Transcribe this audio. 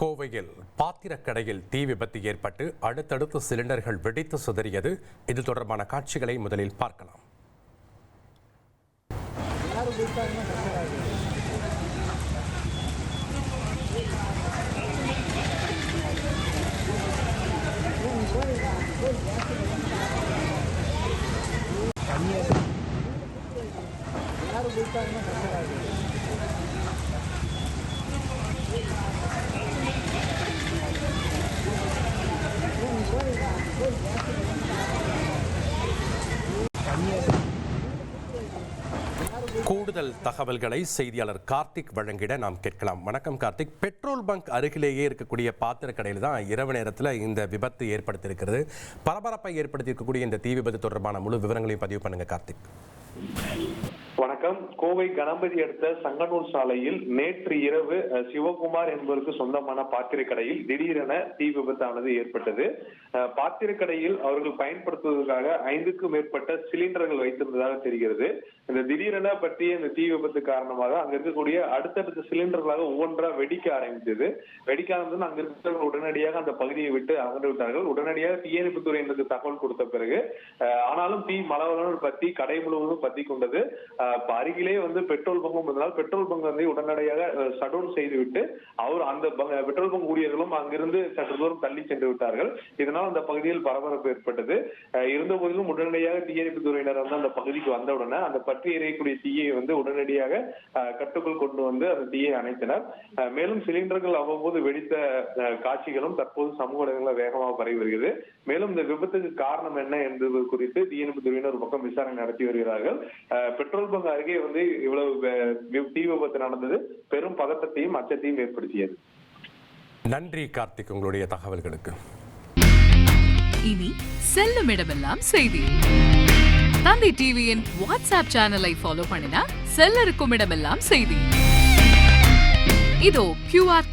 கோவையில் பாத்திரக்கடையில் தீ விபத்து ஏற்பட்டு அடுத்தடுத்து சிலிண்டர்கள் வெடித்து சுதறியது. இது தொடர்பான காட்சிகளை முதலில் பார்க்கலாம். கூடுதல் தகவல்களை செய்தியாளர் கார்த்திக் வழங்கிட நாம் கேட்கலாம். வணக்கம் கார்த்திக். பெட்ரோல் பங்க் அருகிலேயே இருக்கக்கூடிய பாத்திரக்கடையில் தான் இரவு நேரத்தில் இந்த விபத்து ஏற்படுத்தியிருக்கிறது. பரபரப்பை ஏற்படுத்தியிருக்கக்கூடிய இந்த தீ விபத்து தொடர்பான முழு விவரங்களையும் பதிவு பண்ணுங்க கார்த்திக். வணக்கம். கோவை கணபதி அடுத்த சங்கனூர் சாலையில் நேற்று இரவு சிவகுமார் என்பவருக்கு சொந்தமான பாத்திரக்கடையில் திடீரென தீ விபத்தானது ஏற்பட்டது. பாத்திரக்கடையில் அவர்கள் பயன்படுத்துவதற்காக ஐந்துக்கும் மேற்பட்ட சிலிண்டர்கள் வைத்திருந்ததாக தெரிகிறது. இந்த திடீரென பற்றிய இந்த தீ விபத்து காரணமாக அங்க இருக்கக்கூடிய அடுத்தடுத்த சிலிண்டர்களாக ஒவ்வொன்றா வெடிக்க ஆரம்பித்தது. வெடிக்க ஆரம்பித்து அங்க இருக்கிறவர்கள் உடனடியாக அந்த பகுதியை விட்டு அகன்று விட்டார்கள். உடனடியாக தீயணைப்புத் துறையினருக்கு தகவல் கொடுத்த பிறகு ஆனாலும் தீ மலவலன் பத்தி கடை முழுவதும் பத்தி கொண்டது. அருகிலே வந்து பெட்ரோல் பங்கும் இருந்ததால் பெட்ரோல் பங்க் வந்து உடனடியாக ஷடவுன் செய்துவிட்டு அவர் அந்த பெட்ரோல் பங்க் ஊழியர்களும் அங்கிருந்து சற்று தூரம் தள்ளி சென்று விட்டார்கள். இதனால் அந்த பகுதியில் பரபரப்பு ஏற்பட்டது. இருந்த போதிலும் உடனடியாக தீயணைப்பு துறையினர் வந்து அந்த பகுதிக்கு வந்தவுடனே அந்த பற்றி எரியக்கூடிய தீயை வந்து உடனடியாக கட்டுக்குள் கொண்டு வந்து அந்த தீயை அணைத்தனர். மேலும் சிலிண்டர்கள் அவ்வப்போது வெடித்த காட்சிகளும் தற்போது சமூக ஊடகங்களில் வேகமாக பரவி வருகிறது. மேலும் இந்த விபத்துக்கு காரணம் என்ன என்பது குறித்து தீயணைப்பு துறையினர் ஒரு பக்கம் விசாரணை நடத்தி வருகிறார்கள். பெட்ரோல் பங்க் அருகே வந்து இவ்வளவு தீ விபத்து நடந்தது. பெரும் பதட்டத்தையும் அச்சத்தையும் ஏற்படுத்தியது. நன்றி கார்த்திக் உங்களுடைய தகவல்களுக்கு. இனி செல்லும் இடமெல்லாம் செய்தி. தந்தை டிவியின் வாட்ஸ்அப் சேனலை ஃபாலோ பண்ணினா செல்ல இருக்கும் இடமெல்லாம் செய்தி. இதோ கியூஆர்